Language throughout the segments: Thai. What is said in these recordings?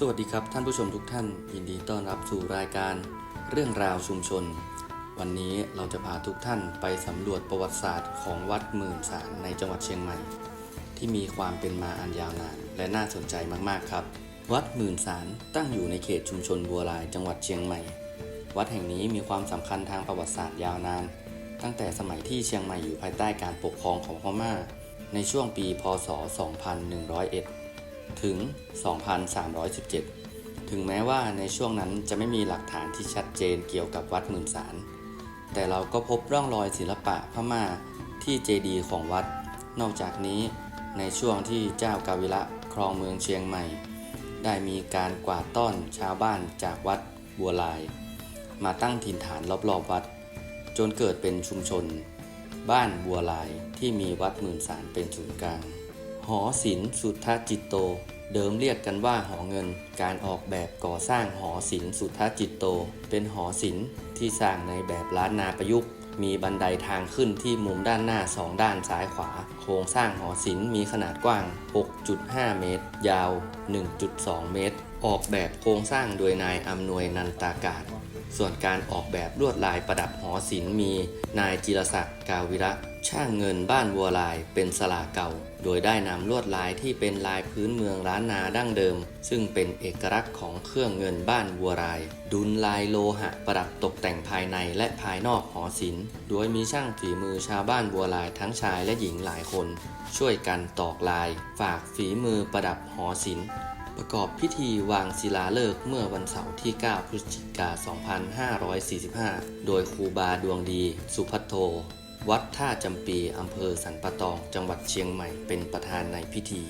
สวัสดีครับท่านผู้ชมทุกท่าน ยินดีต้อนรับสู่รายการเรื่องราวชุมชน วันนี้เราจะพาทุกท่านไปสำรวจประวัติศาสตร์ของวัดหมื่นสารในจังหวัดเชียงใหม่ ที่มีความเป็นมาอันยาวนานและน่าสนใจมากๆครับ วัดหมื่นสารตั้งอยู่ในเขตชุมชนบัวลายจังหวัดเชียงใหม่ วัดแห่งนี้มีความสำคัญทางประวัติศาสตร์ยาวนาน ตั้งแต่สมัยที่เชียงใหม่อยู่ภายใต้การปกครองของพม่าในช่วงปี พศ 2101 ถึง 2317 ถึงแม้ว่าในช่วงนั้นจะไม่มีหลักฐานที่ชัดเจนเกี่ยวกับวัดหมื่นสาร แต่เราก็พบร่องรอยศิลปะพม่าที่เจดีย์ของวัด นอกจากนี้ในช่วงที่เจ้ากาวิระครองเมืองเชียงใหม่ ได้มีการกวาดต้อนชาวบ้านจากวัดบัวลาย มาตั้งถิ่นฐานรอบๆวัด จนเกิดเป็นชุมชน บ้านบัวลายที่มีวัดหมื่นสารเป็นศูนย์กลาง หอศิลป์สุทธจิตโต เดิมเรียกกันว่าหอเงิน การออกแบบก่อสร้างหอศิลป์สุทธจิตโต เป็นหอศิลป์ที่สร้างในแบบล้านนาประยุกต์มีบันไดทางขึ้นที่มุมด้านหน้าสองด้านซ้ายขวา โครงสร้างหอศิลป์มีขนาดกว้าง 6.5 เมตร ยาว 1.2 เมตร ออกแบบโครงสร้างโดยนายอำนวยนันตากาศ ส่วนการออกแบบลวดลายประดับหอศิลป์มี นายจิรศักดิ์กาวิระช่างเงินบ้านบัวลายเป็นสลาเก่า โดยได้นำลวดลายที่เป็นลายพื้นเมืองล้านนาดั้งเดิม ซึ่งเป็นเอกลักษณ์ของเครื่องเงินบ้านบัวลาย ดุลลายโลหะประดับตกแต่งภายในและภายนอกหอศิลป์ โดยมีช่างฝีมือชาวบ้านบัวลายทั้งชายและหญิงหลายคน ช่วยกันตอกลาย ฝากฝีมือประดับหอศิลป์ประกอบพิธีวางศิลาฤกษ์เมื่อวันเสาร์ที่ 9 พฤศจิกา 2545 โดยครูบาดวงดี สุพัทโท วัดท่าจำปีอำเภอสันปะตอง จังหวัดเชียงใหม่เป็นประธานในพิธี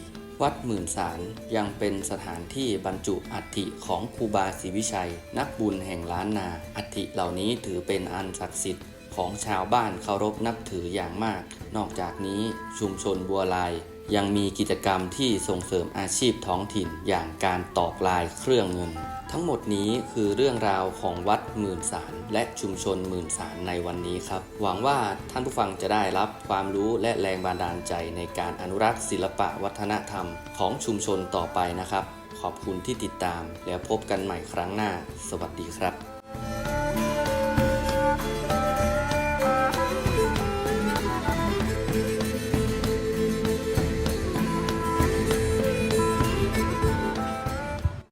วัดหมื่นสารยังเป็นสถานที่บรรจุอัฐิของครูบาศรีวิชัย นักบุญแห่งล้านนา อัฐิเหล่านี้ถือเป็นอันศักดิ์สิทธิ์ของชาวบ้านเคารพนับถืออย่างมาก นอกจากนี้ชุมชนบัวลาย ยังมีกิจกรรมที่ส่งเสริมอาชีพท้องถิ่นอย่างการตอกลายเครื่องเงิน ทั้งหมดนี้คือเรื่องราวของวัดหมื่นสารและชุมชนหมื่นสารในวันนี้ครับ หวังว่าท่านผู้ฟังจะได้รับความรู้และแรงบันดาลใจในการอนุรักษ์ศิลปะวัฒนธรรมของชุมชนต่อไปนะครับ ขอบคุณที่ติดตามแล้วพบกันใหม่ครั้งหน้า สวัสดีครับ